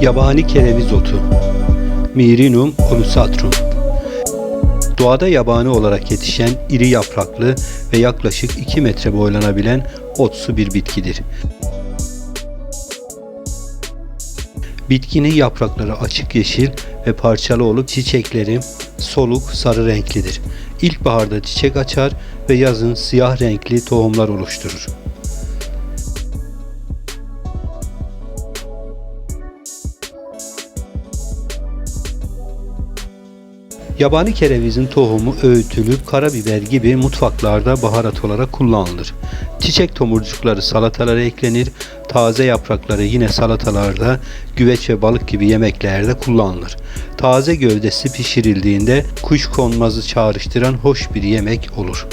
Yabani kereviz otu Mirinum olusatrum Doğada yabani olarak yetişen iri yapraklı ve yaklaşık 2 metre boylanabilen otsu bir bitkidir. Bitkinin yaprakları açık yeşil ve parçalı olup çiçekleri soluk sarı renklidir. İlkbaharda çiçek açar ve yazın siyah renkli tohumlar oluşturur. Yabani kerevizin tohumu öğütülüp karabiber gibi mutfaklarda baharat olarak kullanılır. Çiçek tomurcukları salatalara eklenir, taze yaprakları yine salatalarda, güveç ve balık gibi yemeklerde kullanılır. Taze gövdesi pişirildiğinde kuş konmazı çağrıştıran hoş bir yemek olur.